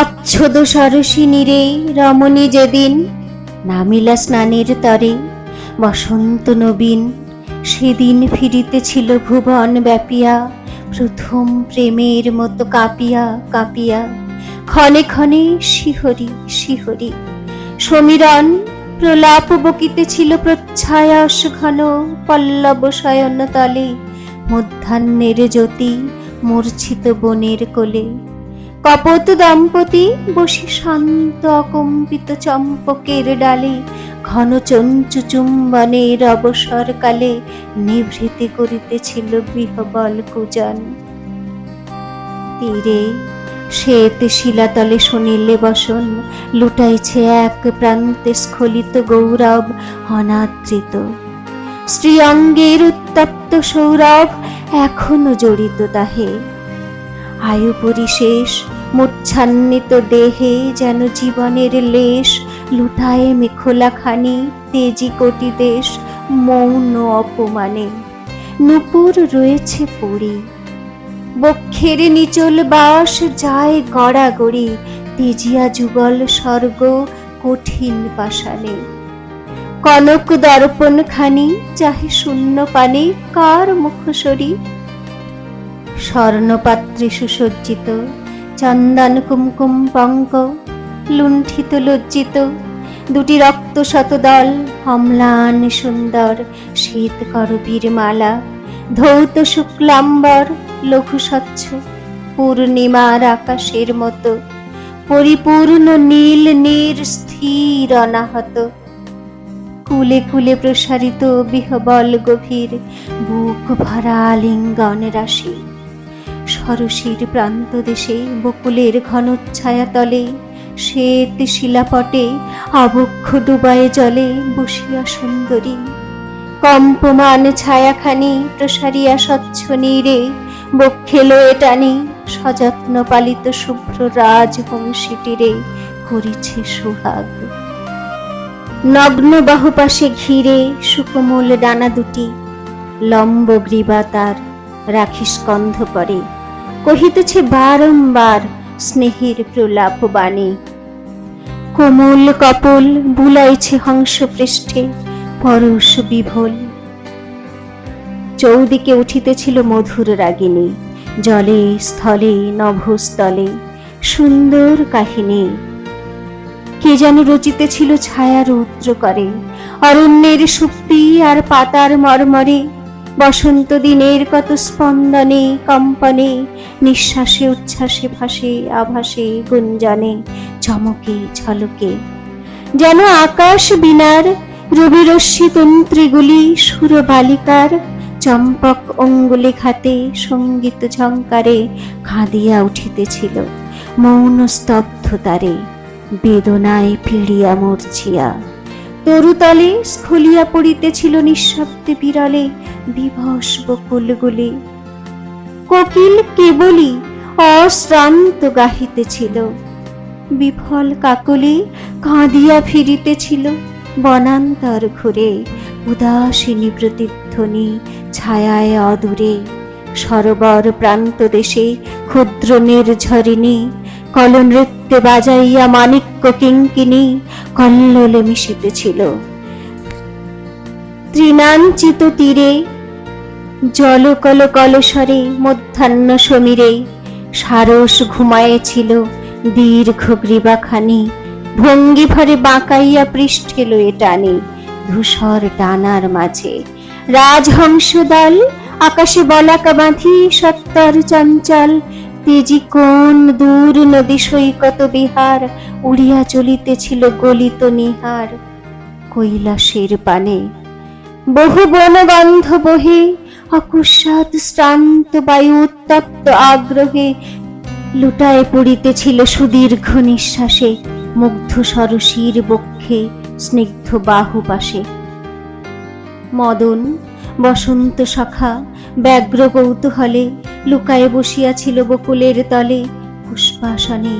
আচ্ছদ সরসিনী রে রমণী যেদিন নামিলা স্নানের তরে, বসন্ত নবীন সেদিন ফিরিতেছিল ভুবন ব্যাপিয়া, প্রথম প্রেমের মতো কাঁপিয়া কাঁপিয়া, ক্ষণে ক্ষণে শিহরি শিহরি। সমীরণ প্রলাপ বকিতেছিল প্রচ্ছায়াস ঘন পল্লব শয়ন তলে মধ্যাহ্নের জ্যোতি মূর্ছিত বনের কোলে। কপত দম্পতি বসে শান্ত অকম্পিত চম্পকের ডালে, ঘন চঞ্চু চুম্বনের অবসরকালে নিভৃতি করিতেছিল গৃহবল কুজন। তীরে শ্বেত শিলাতলে শুনিলে বসন, লুটাইছে এক প্রান্তে স্খলিত গৌরব অনাদৃত। স্ত্রী অঙ্গের উত্তপ্ত সৌরভ এখনও জড়িত তাহে। আয়ু পরিশেষ মূর্ছান্বিত দেহে যেন জীবনের লেশ লুটায় মেখলাখানি তেজি কোটি দেশ, মৌন অপমানে। নুপুর রয়েছে পড়ি বক্ষের নিচল বাস যায় গড়াগড়ি, তেজিয়া যুগল স্বর্গ কঠিন পাষাণে। কনক দর্পণ খানি চাহে শূন্য পানে, কার মুখসরি স্বর্ণপাত্রে সুসজ্জিত চন্দন কুমকুম পঙ্ক, লুণ্ঠিত লজ্জিত, দুটি রক্ত শতদল অম্লান সুন্দর, শীত করবীর মালা ধৌত শুক্লাম্বর লঘু স্বচ্ছ পূর্ণিমার আকাশের মতো, পরিপূর্ণ নীল নীর স্থির অনাহত। কুলে কুলে প্রসারিত বিহবল গভীর, বুক ভরা লিঙ্গন রাশি। সরসীর প্রান্ত দেশে বকুলের ঘনচ্ছায়া তলে শ্বেত শিলাপটে আবক্ষ ডুবায় জলে বসিয়া সুন্দরী। কম্পমান ছায়াখানি প্রসারিয়া স্বচ্ছ নীরে বক্ষে লয়ে টানি সযত্ন পালিত শুভ্র রাজবংশীটিরে করিছে সোহাগ। নগ্ন বাহুপাশে ঘিরে সুকোমল ডানা দুটি লম্ব গ্রীবা তার রাখি স্কন্ধ করে কহিতেছে, বারংবার স্নেহের প্রলাপ বাণী। কোমল কপল বুলাইছে হংস পৃষ্ঠে পরশ বিভোল। চৌদিকে উঠিতেছিল মধুর রাগিনী, জলে, স্থলে, নভস্থলে, সুন্দর কাহিনী। কে যেন রচিতেছিল ছায়া রৌদ্র করে, অরণ্যের সুপ্তি আর পাতার মর্মরে বসন্ত দিনের কত স্পন্দনে কম্পনে, নিঃশ্বাসে, উচ্ছ্বাসে, ভাসে, আভাসে, গুঞ্জনে, চমকে, ঝলকে। যেন আকাশ বিনার, রবিরশ্মি তন্ত্রীগুলি সুর বালিকার চম্পক অঙ্গুলি খাতে সংগীত ঝঙ্কারে কাঁদিয়া উঠিতেছিল, মৌন স্তব্ধতারে, বেদনায় পিড়িয়া মরছিয়া। তরুতলে স্খলিয়া পড়িতেছিল নিঃশব্দে বিরলে বিভস বকুলগুলি। কোকিল কেবলই অশ্রান্ত গাহিতেছিল। বিফল কাকলি কাঁদিয়া ফিরিতেছিল বনান্তর ঘুরে উদাসিনী প্রতিধ্বনি ছায়ায় অদূরে। সরোবর প্রান্ত দেশে ক্ষুদ্র নির্ঝরিণী, কলনৃত্যে বাজাইয়া মানিক্য কিঙ্কিনী কল্লোলে মিশিতেছিল। তৃণাঞ্চিত তীরে জলকল কলসরে মধ্যাহ্ন সমীরে সারস ঘুমায়েছিল দীর্ঘ গ্রীবাখানি। ভঙ্গি ভরে বাঁকাইয়া পৃষ্ঠে লয়ে টানে ধূসর ডানার মাঝে। রাজহংস দল আকাশে বলাকা বাঁধি সত্তর চঞ্চল, তেজি কোন দূর নদী সৈকত বিহার, উড়িয়া চলিতেছিল গলিত নিহার। কৈলাসের পানে বহু বনগন্ধ বহে অকুস্বাদ শ্রান্ত বায়ু উত্তপ্ত আগ্রহে লুটায় পড়িতেছিল সুদীর্ঘ নিঃশ্বাসে, মুগ্ধ সরসীর বক্ষে, স্নিগ্ধ বাহু পাশে। মদন, বসন্ত সখা ব্যগ্র কৌতূহলে লুকায়ে বসিয়াছিল বকুলের তলে, পুষ্পাসনে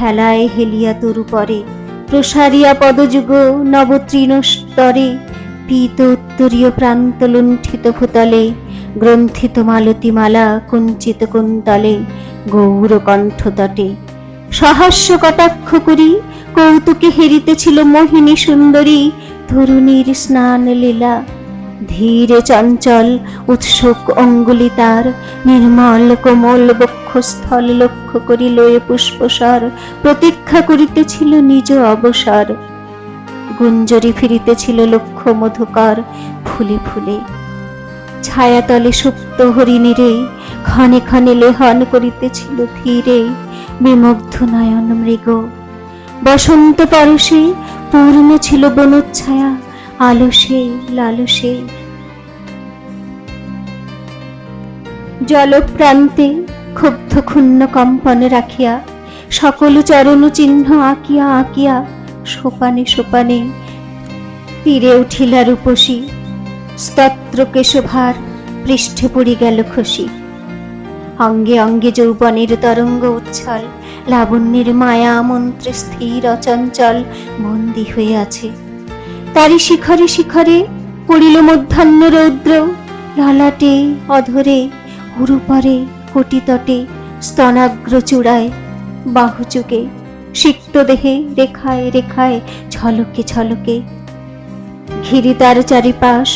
হেলায় হেলিয়া তরু পরে প্রসারিয়া পদযুগ নবতৃণ স্তরে পীত উত্তরীয় প্রান্ত লুণ্ঠিত ভূতলে, গ্রন্থিত মালতী মালা কুঞ্চিত কুন্তলে গৌর কণ্ঠতটে সহাস্য কটাক্ষ করি, কৌতুকে হেরিতেছিল মোহিনী সুন্দরী তরুণীর স্নান লীলা। ধীরে চঞ্চল উৎসুক অঙ্গুলি তার, নির্মল কোমল বক্ষস্থল লক্ষ্য করি লয়ে পুষ্পসর। প্রতীক্ষা করিতেছিল নিজ অবসর। গুঞ্জরি ফিরিতেছিল লক্ষ্য মধুকর ফুলে ফুলে। ছায়াতলে সুপ্ত হরিণীরে ক্ষণে ক্ষণে লেহন করিতেছিল ধীরে বিমুগ্ধ নয়ন মৃগ। বসন্ত পরশে পূর্ণ ছিল বনচ্ছায়া, আলসে লালসে। জলপ্রান্তে ক্ষুব্ধ ক্ষুণ্ণ কম্পনে রাখিয়া সকল চরণ চিহ্ন আঁকিয়া আঁকিয়া সোপানে সোপানে তীরে উঠিলা রূপসী। স্তত্র কেশভার পৃষ্ঠে পড়ি গেল খুশি অঙ্গে অঙ্গে যৌবনের তরঙ্গ উচ্ছল, লাবণ্যের মায়া মন্ত্রে স্থির অচঞ্চল বন্দী হয়ে আছে। তারি শিখরে শিখরে পড়িল মধ্যাহ্ন রৌদ্র, ললাটে অধরে উরুপরে কোটিতটে, স্তনাগ্র চূড়ায় বাহুচুকে সিক্ত দেহে রেখায় রেখায় ঝলকে ঝলকে। ঘিরি তার চারিপাশ,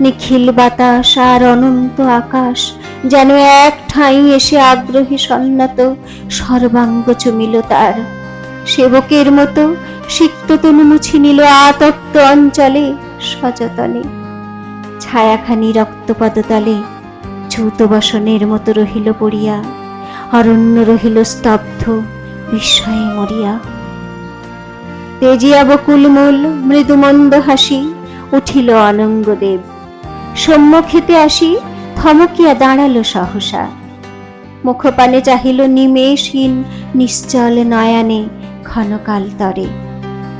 নিখিল বাতাস আর অনন্ত আকাশ, যেন এক ঠাঁই এসে আগ্রহী সন্ন্যত সর্বাঙ্গ চুমিল তার। সেবকের মতো সিক্ত তনু মুছি নিল আতপ্ত অঞ্চলে সচেতনে ছায়াখানি রক্তপদতলে ছুত বসনের মতো রহিল পড়িয়া, অরণ্য রহিল স্তব্ধ। বিস্ময়ে মরিয়া। তেজিয়া বকুলমূল মৃদুমন্দ হাসি, উঠিল অনঙ্গদেব সম্মুখেতে আসি থমকিয়া দাঁড়াল সহসা। মুখপানে চাহিল নিমেষহীন নিশ্চল নয়ানে ক্ষণকাল তরে।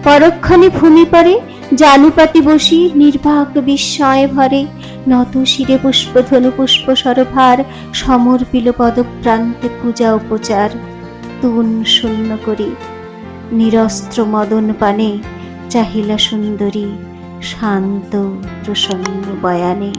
পরক্ষণে ভূমি পরে জানুপাতি বসি নির্বাক বিস্ময়ে ভরে, নত শিরে পুষ্পধনু পুষ্প সরভার সমর্পিল পদপ্রান্তে পূজা উপচার। তুন শূন্য করি। নিরস্ত্র মদন পানে চাহিলা সুন্দরী শান্ত প্রসন্ন বয়ানে।